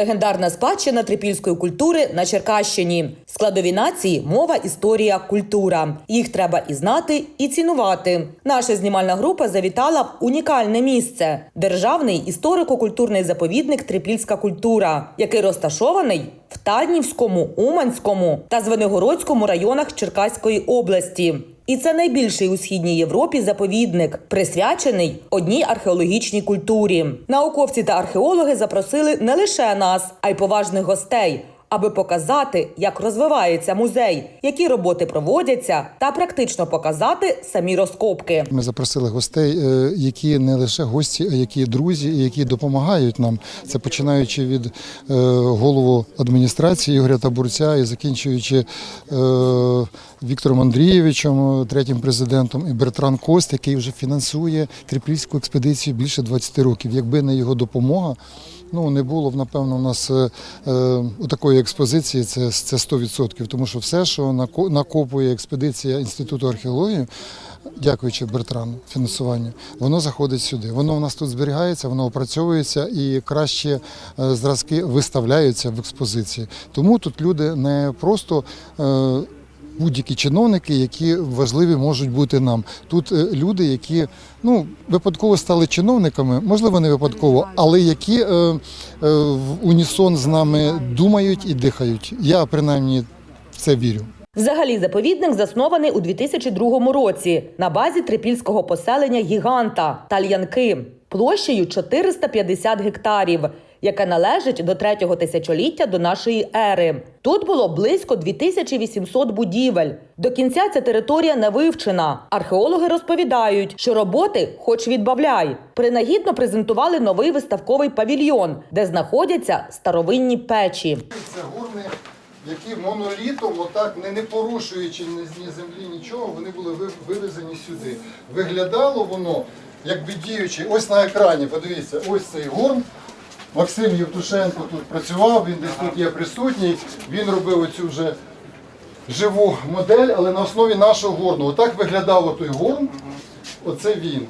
Легендарна спадщина трипільської культури на Черкащині. Складові нації мова, історія, культура. Їх треба і знати, і цінувати. Наша знімальна група завітала в унікальне місце державний історико-культурний заповідник Трипільська культура, який розташований в Тальнівському, Уманському та Звенигородському районах Черкаської області. І це найбільший у східній Європі заповідник, присвячений одній археологічній культурі. Науковці та археологи запросили не лише нас, а й поважних гостей, аби показати, як розвивається музей, які роботи проводяться, та практично показати самі розкопки. Ми запросили гостей, е, які не лише гості, а які друзі, які допомагають нам. Це починаючи від е, голову адміністрації Ігоря Табурця і закінчуючи е, Віктором Андрійовичем, третім президентом, і Бертран Кост, який вже фінансує трипільську експедицію більше 20 років. Якби не його допомога. Ну, не було напевно, у нас е, е, такої експозиції, це, це 100%, тому що все, що нако- накопує експедиція Інституту археології, дякуючи Бертрану фінансуванню, воно заходить сюди. Воно у нас тут зберігається, воно опрацьовується і кращі е, зразки виставляються в експозиції. Тому тут люди не просто. Будь-які чиновники, які важливі можуть бути нам. Тут е, люди, які ну випадково стали чиновниками, можливо, не випадково, але які е, е, в унісон з нами думають і дихають. Я принаймні це вірю. Взагалі, заповідник заснований у 2002 році на базі трипільського поселення Гіганта Тальянки площею 450 гектарів, яке належить до третього тисячоліття до нашої ери. Тут було близько 2800 будівель. До кінця ця територія не вивчена. Археологи розповідають, що роботи, хоч відбавляй, принагідно презентували новий виставковий павільйон, де знаходяться старовинні печі. Це горни, які монолітом, отак не, не порушуючи ні, землі, нічого, вони були вивезені сюди. Виглядало воно, якби діючи, ось на екрані, подивіться, ось цей горн. Максим Євтушенко тут працював, він десь тут є присутній. Він робив оцю вже живу модель, але на основі нашого горну. Отак виглядав той горн, оце він.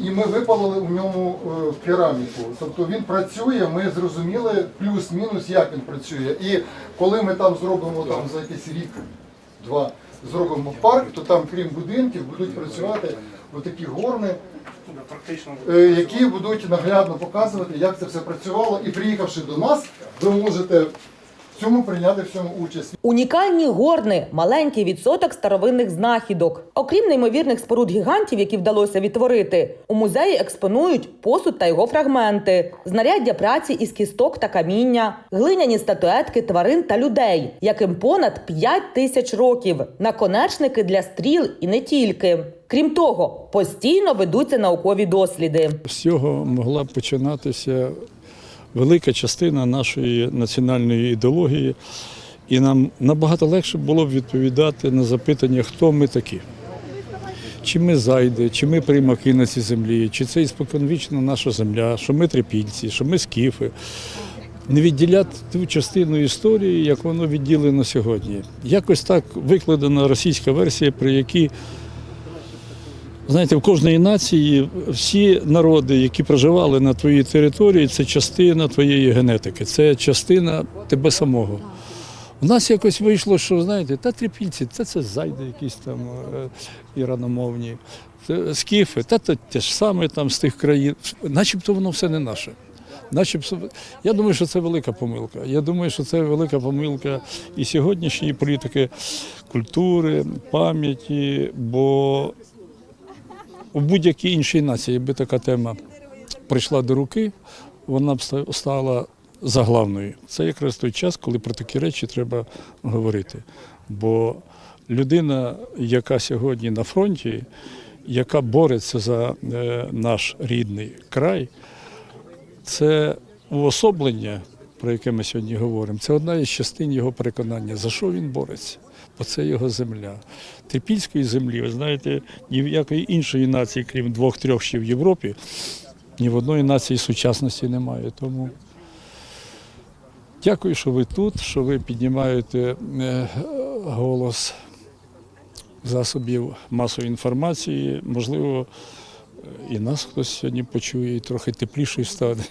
І ми випалили в ньому е, кераміку. Тобто він працює, ми зрозуміли плюс-мінус, як він працює. І коли ми там зробимо там за якийсь рік-два зробимо парк, то там, крім будинків, будуть працювати отакі горни, які будуть наглядно показувати, як це все працювало. І приїхавши до нас, ви можете в цьому прийняти в цьому участь. Унікальні горни, маленький відсоток старовинних знахідок. Окрім неймовірних споруд гігантів, які вдалося відтворити, у музеї експонують посуд та його фрагменти, знаряддя праці із кісток та каміння, глиняні статуетки тварин та людей, яким понад 5 тисяч років, наконечники для стріл і не тільки. Крім того, постійно ведуться наукові досліди. З цього могла б починатися велика частина нашої національної ідеології, і нам набагато легше було б відповідати на запитання, хто ми такі. Чи ми зайди, чи ми приймаки на цій землі, чи це іспоконвічна наша земля, що ми трипільці, що ми скіфи. Не відділяти ту частину історії, як воно відділено сьогодні. Якось так викладена російська версія, при якій Знаєте, в кожної нації всі народи, які проживали на твоїй території, це частина твоєї генетики, це частина тебе самого. У нас якось вийшло, що знаєте, та трипільці, та це зайди якісь там е, іраномовні, скіфи, та то те ж саме там з тих країн. Начебто воно все не наше. Начебто, я думаю, що це велика помилка. Я думаю, що це велика помилка і сьогоднішньої політики культури, пам'яті, бо у будь-якій іншій нації, якби така тема прийшла до руки, вона б стала заглавною. Це якраз той час, коли про такі речі треба говорити. Бо людина, яка сьогодні на фронті, яка бореться за е, наш рідний край, це уособлення, про яке ми сьогодні говоримо, це одна із частин його переконання, за що він бореться. Бо це його земля. Трипільської землі, ви знаєте, ні в якої іншої нації, крім двох-трьох ще в Європі, ні в одної нації сучасності немає. Тому дякую, що ви тут, що ви піднімаєте е, голос засобів масової інформації. Можливо, і нас хтось сьогодні почує, і трохи тепліше стане.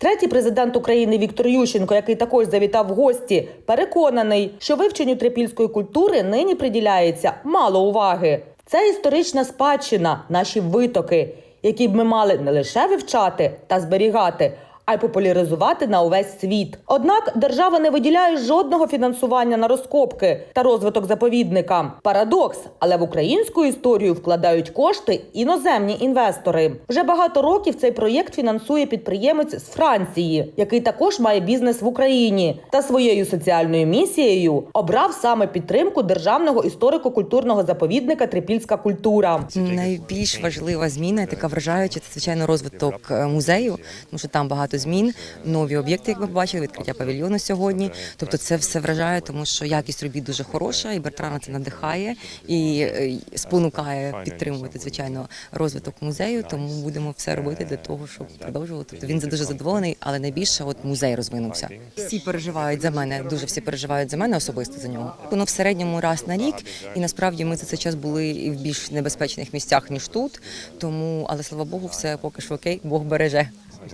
Третій президент України Віктор Ющенко, який також завітав в гості, переконаний, що вивченню трипільської культури нині приділяється мало уваги. Це історична спадщина, наші витоки, які б ми мали не лише вивчати та зберігати, а й популяризувати на увесь світ. Однак держава не виділяє жодного фінансування на розкопки та розвиток заповідника. Парадокс, але в українську історію вкладають кошти іноземні інвестори. Вже багато років цей проєкт фінансує підприємець з Франції, який також має бізнес в Україні, та своєю соціальною місією обрав саме підтримку державного історико-культурного заповідника Трипільська культура. Найбільш важлива зміна, і така вражаюча, це звичайно розвиток е, музею, тому що там багато змін, нові об'єкти, як ви побачили, відкриття павільйону сьогодні. Тобто це все вражає, тому що якість робіт дуже хороша, і Бертрана це надихає і е, спонукає підтримувати звичайно розвиток музею. Тому будемо все робити для того, щоб продовжувати. Тобто він дуже задоволений, але найбільше от музей розвинувся. Всі переживають за мене, дуже всі переживають за мене особисто за нього. Воно в середньому раз на рік, і насправді ми за цей час були і в більш небезпечних місцях ніж тут. Тому, але слава Богу, все поки що окей, Бог береже.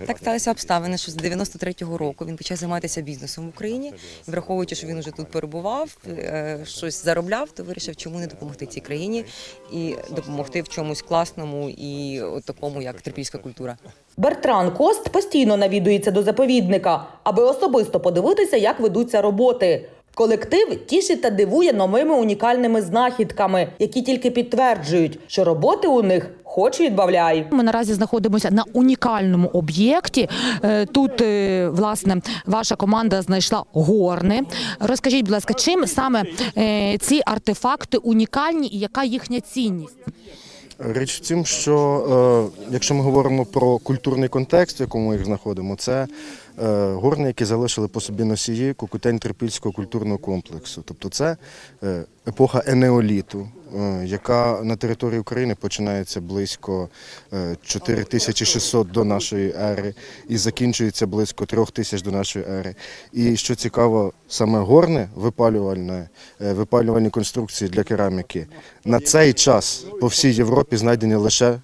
Так сталися обставини, що з 93-го року він почав займатися бізнесом в Україні. І враховуючи, що він уже тут перебував, е, щось заробляв, то вирішив, чому не допомогти цій країні і допомогти в чомусь класному і такому, як трипільська культура. Бертран Кост постійно навідується до заповідника, аби особисто подивитися, як ведуться роботи. Колектив тішить та дивує новими унікальними знахідками, які тільки підтверджують, що роботи у них хоч відбавляй. Ми наразі знаходимося на унікальному об'єкті. Е, Тут, е, власне, ваша команда знайшла горни. Розкажіть, будь ласка, чим саме е, ці артефакти унікальні і яка їхня цінність? Річ в тім, що якщо ми говоримо про культурний контекст, в якому ми їх знаходимо, це е, горни, які залишили по собі носії кукутень трипільського культурного комплексу. Тобто це е, епоха енеоліту, е, яка на території України починається близько е, 4600 до нашої ери і закінчується близько 3000 до нашої ери. І що цікаво, саме горни випалювальне, випалювальні конструкції для кераміки на цей час по всій Європі знайдені лише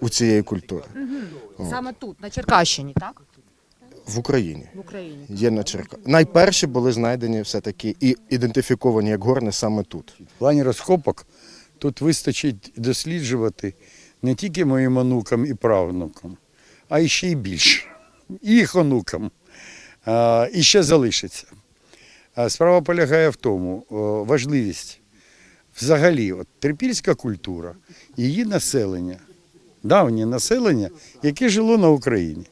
у цієї культури Саме тут, на Черкащині, так? В Україні. В Україні. Є на Черка. Найперші були знайдені все-таки і ідентифіковані як горни саме тут. В плані розкопок тут вистачить досліджувати не тільки моїм онукам і правнукам, а й ще й більше. І їх онукам. А, І ще залишиться. А Справа полягає в тому, важливість взагалі, от, трипільська культура, її населення, давнє населення, яке жило на Україні.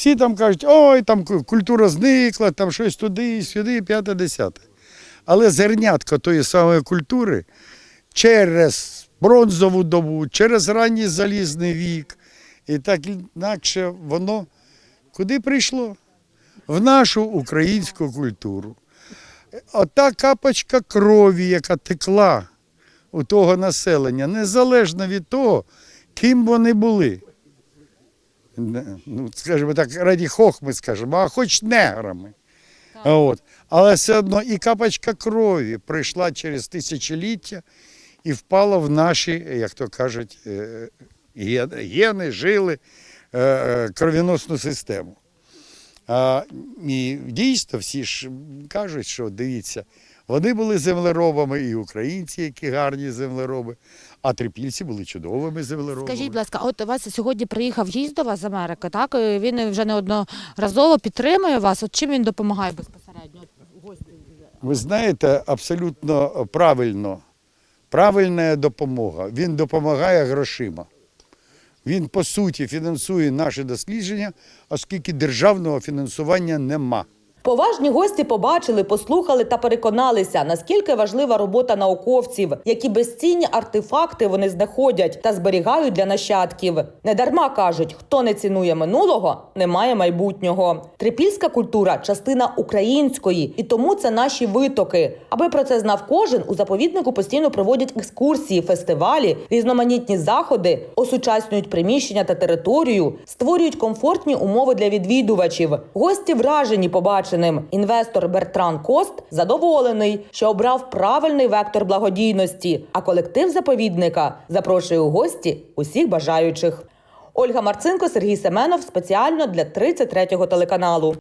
Всі там кажуть, ой, там культура зникла, там щось туди, сюди, п'яте, десяте. Але зернятко тої самої культури через бронзову добу, через ранній залізний вік, і так інакше воно куди прийшло? В нашу українську культуру. Ота капочка крові, яка текла у того населення, незалежно від того, ким вони були. Ну, скажімо так, раді хохми скажемо, а хоч неграми. От. Але все одно і капочка крові прийшла через тисячоліття і впала в наші, як то кажуть, е, гени, жили, е, е, кровіносну систему. А, і дійсно всі ж кажуть, що дивіться, вони були землеробами, і українці, які гарні землероби, а трипільці були чудовими землеробами. Скажіть, будь ласка, от у вас сьогодні приїхав гість до вас з Америки, так? Він вже неодноразово підтримує вас. От чим він допомагає безпосередньо? Гості? Ви знаєте, абсолютно правильно. Правильна допомога. Він допомагає грошима. Він, по суті, фінансує наші дослідження, оскільки державного фінансування нема. Поважні гості побачили, послухали та переконалися, наскільки важлива робота науковців, які безцінні артефакти вони знаходять та зберігають для нащадків. Недарма кажуть, хто не цінує минулого, не має майбутнього. Трипільська культура частина української, і тому це наші витоки. Аби про це знав кожен, у заповіднику постійно проводять екскурсії, фестивалі, різноманітні заходи, осучаснюють приміщення та територію, створюють комфортні умови для відвідувачів. Гості вражені побаченим. Інвестор Бертран Кост задоволений, що обрав правильний вектор благодійності. А колектив заповідника запрошує у гості усіх бажаючих. Ольга Марцинко, Сергій Семенов спеціально для 33-го телеканалу.